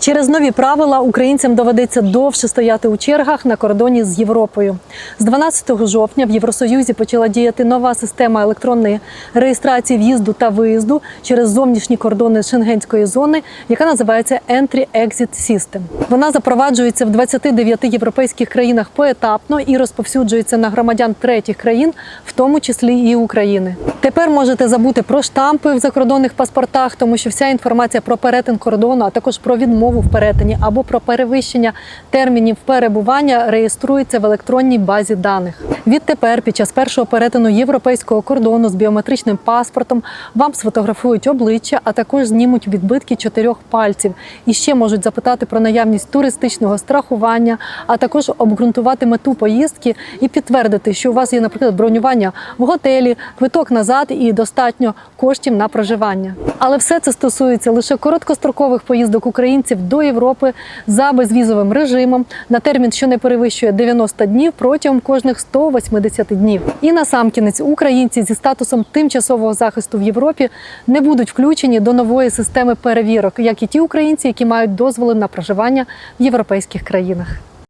Через нові правила українцям доведеться довше стояти у чергах на кордоні з Європою. З 12 жовтня в Євросоюзі почала діяти нова система електронної реєстрації в'їзду та виїзду через зовнішні кордони шенгенської зони, яка називається Entry-Exit System. Вона запроваджується в 29 європейських країнах поетапно і розповсюджується на громадян третіх країн, в тому числі і України. Тепер можете забути про штампи в закордонних паспортах, тому що вся інформація про перетин кордону, а також про відмову в перетині або про перевищення термінів перебування реєструється в електронній базі даних. Відтепер, під час першого перетину європейського кордону з біометричним паспортом, вам сфотографують обличчя, а також знімуть відбитки чотирьох пальців. І ще можуть запитати про наявність туристичного страхування, а також обґрунтувати мету поїздки і підтвердити, що у вас є, наприклад, бронювання в готелі, квиток назад і достатньо коштів на проживання. Але все це стосується лише короткострокових поїздок українців до Європи за безвізовим режимом на термін, що не перевищує 90 днів протягом кожних 180 днів. І насамкінець українці зі статусом тимчасового захисту в Європі не будуть включені до нової системи перевірок, як і ті українці, які мають дозволи на проживання в європейських країнах.